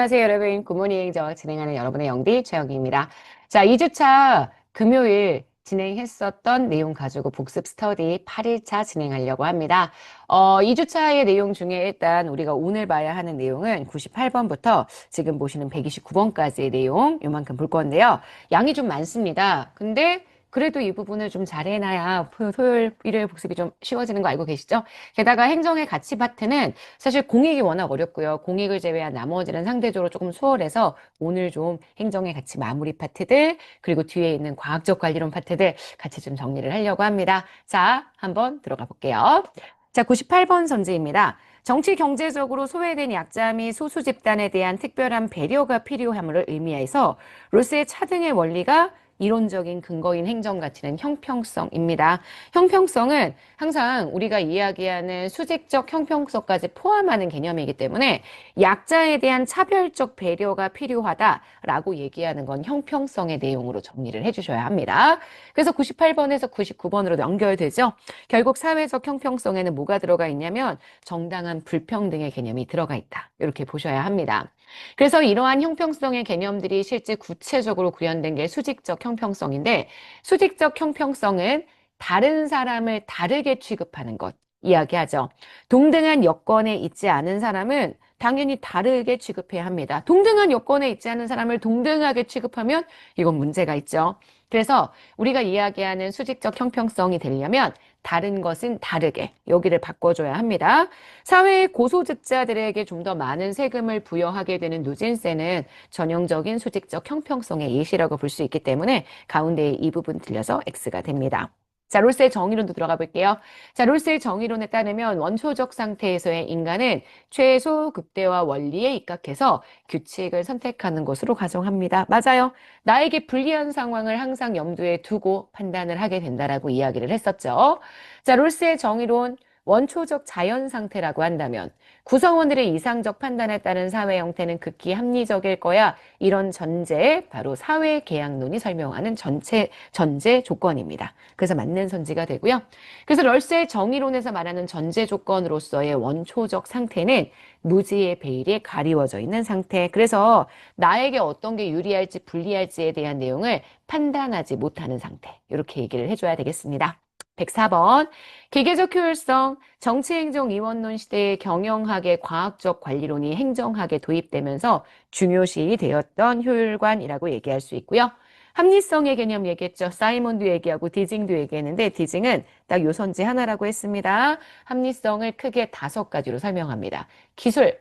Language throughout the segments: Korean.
안녕하세요, 여러분. 굿모닝 저 진행하는 여러분의 영디 최영희입니다. 자, 2주차 금요일 진행했었던 내용 가지고 복습 스터디 8일차 진행하려고 합니다. 어, 2주차의 내용 중에 일단 우리가 오늘 봐야 하는 내용은 98번부터 지금 보시는 129번까지의 내용 요만큼 볼 건데요. 양이 좀 많습니다. 근데 그래도 이 부분을 좀 잘해놔야 토요일, 일요일 복습이 좀 쉬워지는 거 알고 계시죠? 게다가 행정의 가치 파트는 사실 공익이 워낙 어렵고요. 공익을 제외한 나머지는 상대적으로 조금 수월해서 오늘 좀 행정의 가치 마무리 파트들, 그리고 뒤에 있는 과학적 관리론 파트들 같이 좀 정리를 하려고 합니다. 자, 한번 들어가 볼게요. 자, 98번 선지입니다. 정치 경제적으로 소외된 약자 및 소수 집단에 대한 특별한 배려가 필요함을 의미해서 로스의 차등의 원리가 이론적인 근거인 행정 가치는 형평성입니다. 형평성은 항상 우리가 이야기하는 수직적 형평성까지 포함하는 개념이기 때문에 약자에 대한 차별적 배려가 필요하다라고 얘기하는 건 형평성의 내용으로 정리를 해주셔야 합니다. 그래서 98번에서 99번으로 연결되죠. 결국 사회적 형평성에는 뭐가 들어가 있냐면 정당한 불평등의 개념이 들어가 있다. 이렇게 보셔야 합니다. 그래서 이러한 형평성의 개념들이 실제 구체적으로 구현된 게 수직적 형평성인데 수직적 형평성은 다른 사람을 다르게 취급하는 것 이야기하죠. 동등한 여건에 있지 않은 사람은 당연히 다르게 취급해야 합니다. 동등한 여건에 있지 않은 사람을 동등하게 취급하면 이건 문제가 있죠. 그래서 우리가 이야기하는 수직적 형평성이 되려면 다른 것은 다르게 여기를 바꿔줘야 합니다. 사회의 고소득자들에게 좀 더 많은 세금을 부여하게 되는 누진세는 전형적인 수직적 형평성의 예시라고 볼 수 있기 때문에 가운데에 이 부분 들려서 X가 됩니다. 자, 롤스의 정의론도 들어가 볼게요. 자, 롤스의 정의론에 따르면 원초적 상태에서의 인간은 최소 극대화 원리에 입각해서 규칙을 선택하는 것으로 가정합니다. 맞아요. 나에게 불리한 상황을 항상 염두에 두고 판단을 하게 된다라고 이야기를 했었죠. 자, 롤스의 정의론 원초적 자연 상태라고 한다면 구성원들의 이상적 판단에 따른 사회 형태는 극히 합리적일 거야. 이런 전제, 바로 사회 계약론이 설명하는 전체, 전제 조건입니다. 그래서 맞는 선지가 되고요. 그래서 럴스의 정의론에서 말하는 전제 조건으로서의 원초적 상태는 무지의 베일에 가리워져 있는 상태. 그래서 나에게 어떤 게 유리할지 불리할지에 대한 내용을 판단하지 못하는 상태. 이렇게 얘기를 해줘야 되겠습니다. 104번 기계적 효율성 정치행정위원론 시대의 경영학의 과학적 관리론이 행정학에 도입되면서 중요시 되었던 효율관이라고 얘기할 수 있고요. 합리성의 개념 얘기했죠. 사이먼도 얘기하고 디징도 얘기했는데 디징은 딱 요선지 하나라고 했습니다. 합리성을 크게 다섯 가지로 설명합니다. 기술,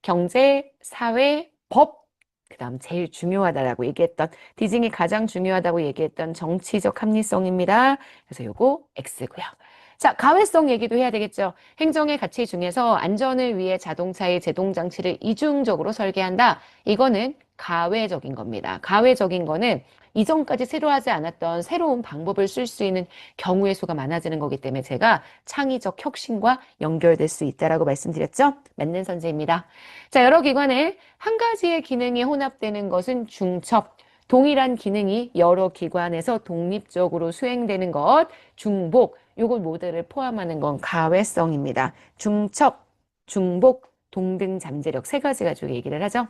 경제, 사회, 법, 그 다음 제일 중요하다라고 얘기했던 디징이 가장 중요하다고 얘기했던 정치적 합리성입니다. 그래서 요거 X고요. 자, 가외성 얘기도 해야 되겠죠. 행정의 가치 중에서 안전을 위해 자동차의 제동 장치를 이중적으로 설계한다. 이거는 가외적인 겁니다. 가외적인 거는 이전까지 새로 하지 않았던 새로운 방법을 쓸 수 있는 경우의 수가 많아지는 거기 때문에 제가 창의적 혁신과 연결될 수 있다라고 말씀드렸죠. 맞는 선제입니다. 자, 여러 기관에 한 가지의 기능이 혼합되는 것은 중첩. 동일한 기능이 여러 기관에서 독립적으로 수행되는 것, 중복, 요걸 모델을 포함하는 건 가외성입니다. 중첩, 중복, 동등 잠재력 세 가지 가지고 얘기를 하죠.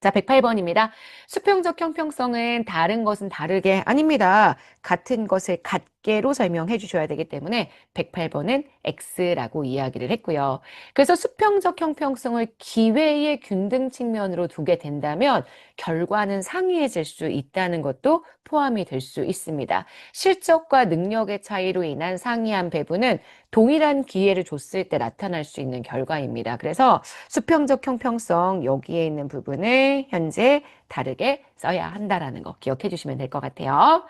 자, 108번입니다. 수평적 형평성은 다른 것은 다르게 아닙니다. 같은 것을 같게 로 설명해 주셔야 되기 때문에 108번은 X라고 이야기를 했고요. 그래서 수평적 형평성을 기회의 균등 측면으로 두게 된다면 결과는 상이해질 수 있다는 것도 포함이 될 수 있습니다. 실적과 능력의 차이로 인한 상이한 배분은 동일한 기회를 줬을 때 나타날 수 있는 결과입니다. 그래서 수평적 형평성 여기에 있는 부분을 현재 다르게 써야 한다라는 거 기억해 주시면 될 것 같아요.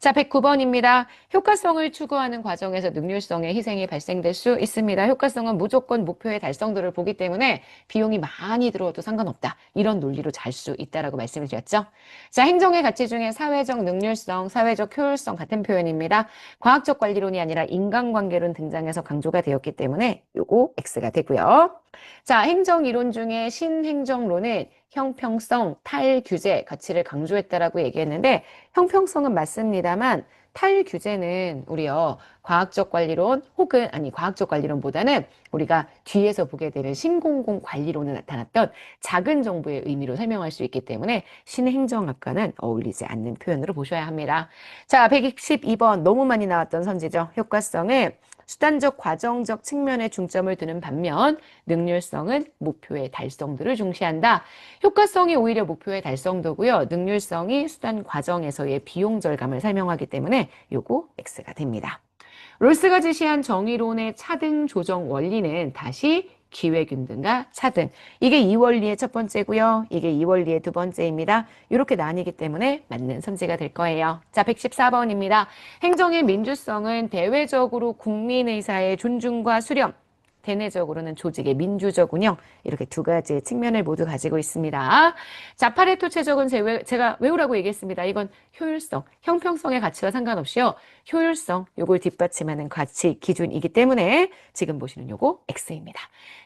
자, 109번입니다. 효과성을 추구하는 과정에서 능률성의 희생이 발생될 수 있습니다. 효과성은 무조건 목표의 달성도를 보기 때문에 비용이 많이 들어도 상관없다. 이런 논리로 잘 수 있다라고 말씀을 드렸죠. 자, 행정의 가치 중에 사회적 능률성, 사회적 효율성 같은 표현입니다. 과학적 관리론이 아니라 인간관계론 등장해서 강조가 되었기 때문에 요거 X가 되고요. 자, 행정 이론 중에 신행정론은 형평성, 탈규제 가치를 강조했다라고 얘기했는데 형평성은 맞습니다만 탈규제는 우리요 과학적 관리론 혹은 아니 과학적 관리론보다는 우리가 뒤에서 보게 되는 신공공 관리론에 나타났던 작은 정부의 의미로 설명할 수 있기 때문에 신행정학과는 어울리지 않는 표현으로 보셔야 합니다. 자, 112번 너무 많이 나왔던 선지죠. 효과성을 수단적 과정적 측면에 중점을 두는 반면 능률성은 목표의 달성도를 중시한다. 효과성이 오히려 목표의 달성도고요. 능률성이 수단 과정에서의 비용 절감을 설명하기 때문에 요거 X가 됩니다. 롤스가 제시한 정의론의 차등 조정 원리는 다시 기회균등과 차등. 이게 이 원리의 첫 번째고요. 이게 이 원리의 두 번째입니다. 이렇게 나뉘기 때문에 맞는 선지가 될 거예요. 자, 114번입니다. 행정의 민주성은 대외적으로 국민의사의 존중과 수렴, 대내적으로는 조직의 민주적 운영 이렇게 두 가지의 측면을 모두 가지고 있습니다. 자, 파레토 최적은 제가 외우라고 얘기했습니다. 이건 효율성, 형평성의 가치와 상관없이요. 효율성, 요걸 뒷받침하는 가치 기준이기 때문에 지금 보시는 요거 X입니다.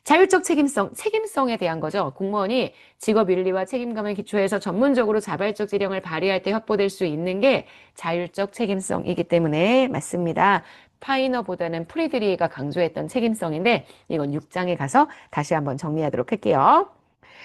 자율적 책임성, 책임성에 대한 거죠. 공무원이 직업 윤리와 책임감을 기초해서 전문적으로 자발적 지령을 발휘할 때 확보될 수 있는 게 자율적 책임성이기 때문에 맞습니다. 파이너보다는 프리드리히가 강조했던 책임성인데 이건 6장에 가서 다시 한번 정리하도록 할게요.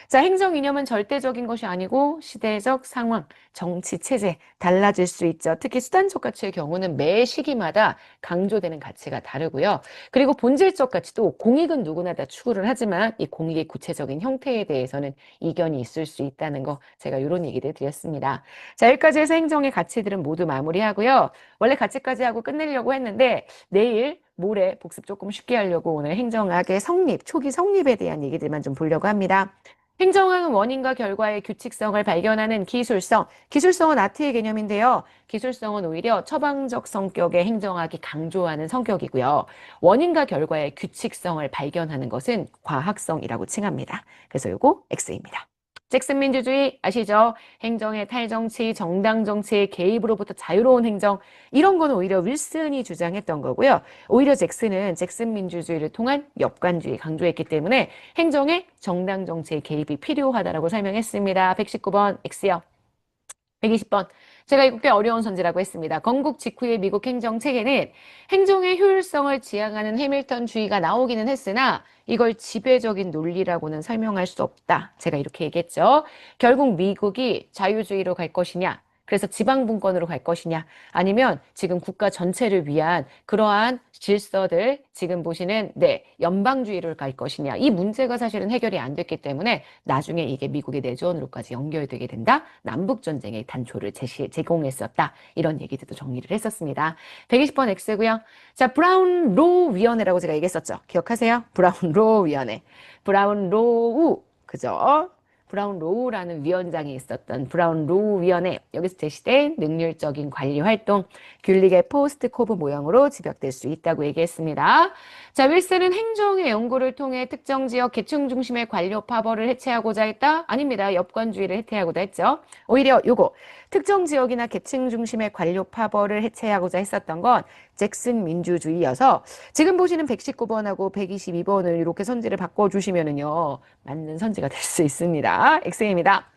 자, 행정 이념은 절대적인 것이 아니고 시대적 상황, 정치 체제 달라질 수 있죠. 특히 수단적 가치의 경우는 매 시기마다 강조되는 가치가 다르고요. 그리고 본질적 가치도 공익은 누구나 다 추구를 하지만 이 공익의 구체적인 형태에 대해서는 이견이 있을 수 있다는 거 제가 이런 얘기를 드렸습니다. 자, 여기까지 해서 행정의 가치들은 모두 마무리하고요. 원래 가치까지 하고 끝내려고 했는데 내일 모레 복습 조금 쉽게 하려고 오늘 행정학의 성립, 초기 성립에 대한 얘기들만 좀 보려고 합니다. 행정학은 원인과 결과의 규칙성을 발견하는 기술성. 기술성은 아트의 개념인데요. 기술성은 오히려 처방적 성격의 행정학이 강조하는 성격이고요. 원인과 결과의 규칙성을 발견하는 것은 과학성이라고 칭합니다. 그래서 요거 X입니다. 잭슨 민주주의 아시죠? 행정의 탈정치, 정당 정치의 개입으로부터 자유로운 행정 이런 거는 오히려 윌슨이 주장했던 거고요. 오히려 잭슨은 잭슨 민주주의를 통한 역관주의 강조했기 때문에 행정의 정당 정치의 개입이 필요하다라고 설명했습니다. 119번 X요. 120번 제가 이거 꽤 어려운 선지라고 했습니다. 건국 직후의 미국 행정 체계는 행정의 효율성을 지향하는 해밀턴주의가 나오기는 했으나 이걸 지배적인 논리라고는 설명할 수 없다. 제가 이렇게 얘기했죠. 결국 미국이 자유주의로 갈 것이냐, 그래서 지방 분권으로 갈 것이냐? 아니면 지금 국가 전체를 위한 그러한 질서들 지금 보시는 네 연방주의를 갈 것이냐? 이 문제가 사실은 해결이 안 됐기 때문에 나중에 이게 미국의 내전으로까지 연결되게 된다? 남북 전쟁의 단초를 제시 제공했었다? 이런 얘기들도 정리를 했었습니다. 120번 X고요. 자 브라운 로 위원회라고 제가 얘기했었죠. 기억하세요? 브라운 로 위원회. 브라운 로우. 그죠 브라운 로우라는 위원장이 있었던 브라운 로우 위원회 여기서 제시된 능률적인 관리 활동 귤릭의 포스트 코브 모형으로 집약될 수 있다고 얘기했습니다. 자, 윌슨은 행정의 연구를 통해 특정 지역 계층 중심의 관료 파벌을 해체하고자 했다? 아닙니다. 엽관주의를 해체하고자 했죠. 오히려 요거 특정 지역이나 계층 중심의 관료 파벌을 해체하고자 했었던 건 잭슨 민주주의여서 지금 보시는 119번하고 122번을 이렇게 선지를 바꿔주시면은요 맞는 선지가 될 수 있습니다. X입니다.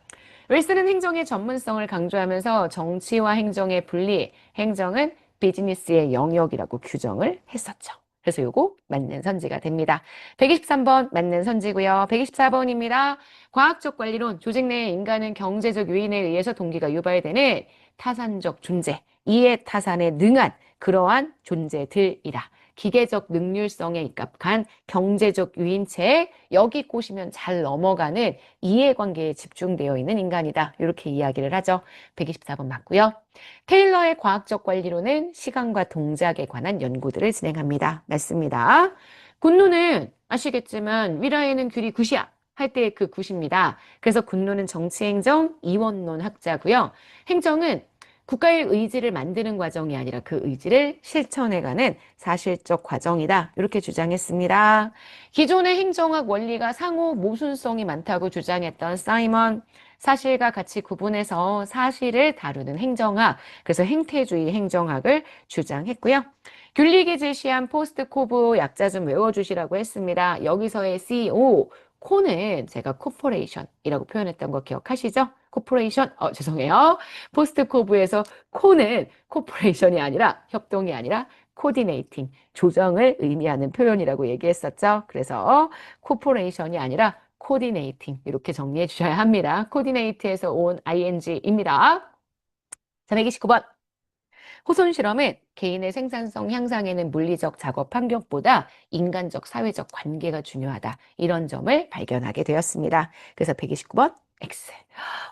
윌슨은 행정의 전문성을 강조하면서 정치와 행정의 분리, 행정은 비즈니스의 영역이라고 규정을 했었죠. 그래서 요거 맞는 선지가 됩니다. 123번 맞는 선지고요. 124번입니다. 과학적 관리론, 조직 내의 인간은 경제적 요인에 의해서 동기가 유발되는 타산적 존재, 이해 타산에 능한 그러한 존재들이라. 기계적 능률성에 입각한 경제적 유인체에 여기 꼬시면 잘 넘어가는 이해관계에 집중되어 있는 인간이다. 이렇게 이야기를 하죠. 124번 맞고요. 테일러의 과학적 관리로는 시간과 동작에 관한 연구들을 진행합니다. 맞습니다. 군노는 아시겠지만 위라에는 귤이 굿이야. 할때그 굿입니다. 그래서 군노는 정치행정 이원론 학자고요. 행정은 국가의 의지를 만드는 과정이 아니라 그 의지를 실천해가는 사실적 과정이다. 이렇게 주장했습니다. 기존의 행정학 원리가 상호 모순성이 많다고 주장했던 사이먼, 사실과 가치 구분해서 사실을 다루는 행정학, 그래서 행태주의 행정학을 주장했고요. 귤릭이 제시한 포스트 코브 약자 좀 외워주시라고 했습니다. 여기서의 CO, 코는 제가 코퍼레이션이라고 표현했던 거 기억하시죠? 코퍼레이션, 어, 죄송해요. 포스트코브에서 코는 코퍼레이션이 아니라 협동이 아니라 코디네이팅, 조정을 의미하는 표현이라고 얘기했었죠. 그래서 코퍼레이션이 아니라 코디네이팅 이렇게 정리해 주셔야 합니다. 코디네이트에서 온 ing입니다. 자, 129번. 호손 실험은 개인의 생산성 향상에는 물리적 작업 환경보다 인간적 사회적 관계가 중요하다. 이런 점을 발견하게 되었습니다. 그래서 129번 X.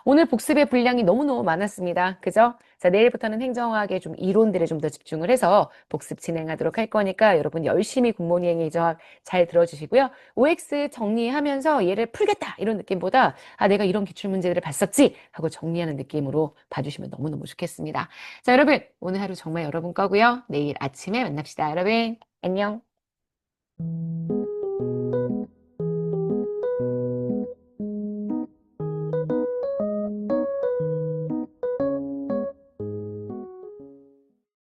오늘 복습의 분량이 너무너무 많았습니다. 그죠? 자, 내일부터는 행정학의 좀 이론들에 좀 더 집중을 해서 복습 진행하도록 할 거니까 여러분 열심히 군모니행 해정학 잘 들어주시고요. OX 정리하면서 얘를 풀겠다 이런 느낌보다 아, 내가 이런 기출문제들을 봤었지 하고 정리하는 느낌으로 봐주시면 너무너무 좋겠습니다. 자, 여러분 오늘 하루 정말 여러분 거고요. 내일 아침에 만납시다. 여러분 안녕.